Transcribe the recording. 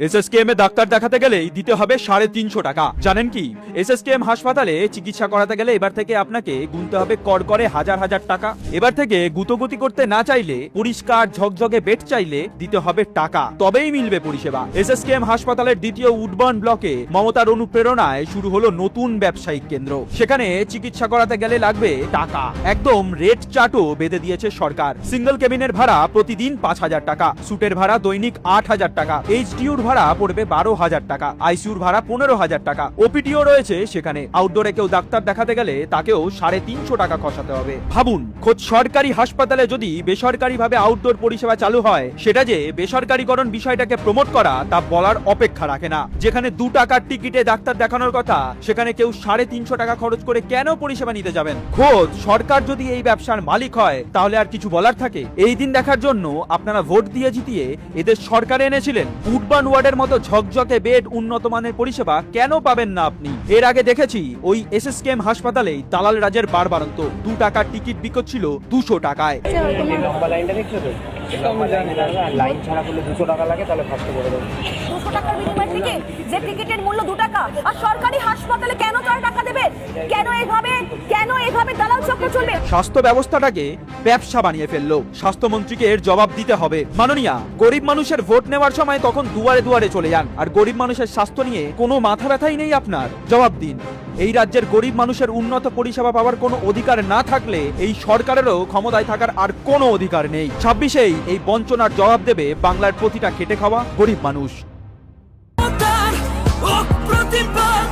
SSKM এ doctor দেখাতে গেলেই দিতে হবে সাড়ে তিনশো টাকা। জানেন কি? এসএসকেএম হাসপাতালে চিকিৎসা করাতে গেলে এবার থেকে আপনাকে গুনতে হবে কর করে হাজার হাজার টাকা। এবার থেকে করতে না চাইলে, পরিষ্কার ঝকঝকে বেড চাইলে দিতে হবে টাকা। তবেই মিলবে পরিষেবা। এসএসকেএম হাসপাতালের দ্বিতীয় উডবার্ন ব্লকে মমতার অনুপ্রেরণায় শুরু হলো নতুন ব্যবসায়িক কেন্দ্র। সেখানে চিকিৎসা করাতে গেলে লাগবে টাকা। একদম রেট চার্টও বেঁধে দিয়েছে সরকার। সিঙ্গেল কেবিনের ভাড়া প্রতিদিন পাঁচ হাজার টাকা। সুটের ভাড়া দৈনিক আট হাজার টাকা। এইচডিউর ভাড়া পড়বে বারো হাজার টাকা, আইসিউর ভাড়া পনেরো হাজার টাকা। ওপিটিও রয়েছে সেখানে। আউটডোরে কেউ ডাক্তার দেখাতে গেলে তাকেও সাড়ে তিনশো টাকা খসাতে হবে। ভাবুন, খোদ সরকারি হাসপাতালে যদি বেসরকারি ভাবে আউটডোর পরিষেবা চালু হয়, সেটা যে বেসরকারীকরণ বিষয়টাকে প্রমোট করা, তা বলার অপেক্ষা রাখে না। যেখানে দু টাকার টিকিটে ডাক্তার দেখানোর কথা, সেখানে কেউ সাড়ে তিনশো টাকা খরচ করে কেন পরিষেবা নিতে যাবেন? খোদ সরকার যদি এই ব্যবসার মালিক হয়, তাহলে আর কিছু বলার থাকে? এই দিন দেখার জন্য আপনারা ভোট দিয়ে জিতিয়ে এদের সরকারে এনেছিলেন উডবান ওয়ার্ডের মতো ঝকঝকে বেড উন্নত মানের পরিষেবা কেন পাবেন না আপনি? এর আগে দেখেছি ওই এসএসকেএম হাসপাতালেই দালাল রাজের বারবারন্ত দু টাকার টিকিট বিকোচ্ছিল দুশো টাকায়। এই লম্বা লাইনটা দেখছ তো? এই লম্বা লাইনে দাঁড়াবে আর লাইন ছাড়া করলে দুশো টাকা লাগে তাহলে ফার্স্টে করে দেবো। দুশো টাকার বিনিময়ে টিকিট যে টিকিটের মূল্য দু টাকা আর সরকারি হাসপাতালে কেন চার টাকা দেবে? কেন এভাবে কেন এভাবে দালাল চক্র চলবে? স্বাস্থ্য ব্যবস্থাটাকে ব্যবসা বানিয়ে ফেলল। স্বাস্থ্যমন্ত্রীকে এর জবাব দিতে হবে। মাননীয়া, গরিব মানুষের ভোট নেওয়ার সময় তখন দুয়ারে দুয়ারে চলে যান। আর গরিব মানুষের স্বাস্থ্য নিয়ে কোনো মাথা ব্যথাই নেই আপনার। জবাব দিন। এই রাজ্যের গরিব মানুষের উন্নত পরিষেবা পাওয়ার কোনো অধিকার না থাকলে এই সরকারেরও ক্ষমতায় থাকার আর কোনো অধিকার নেই। ছাব্বিশেই এই বঞ্চনার জবাব দেবে বাংলার প্রতিটা খেটে খাওয়া গরিব মানুষ। প্রতিবাদ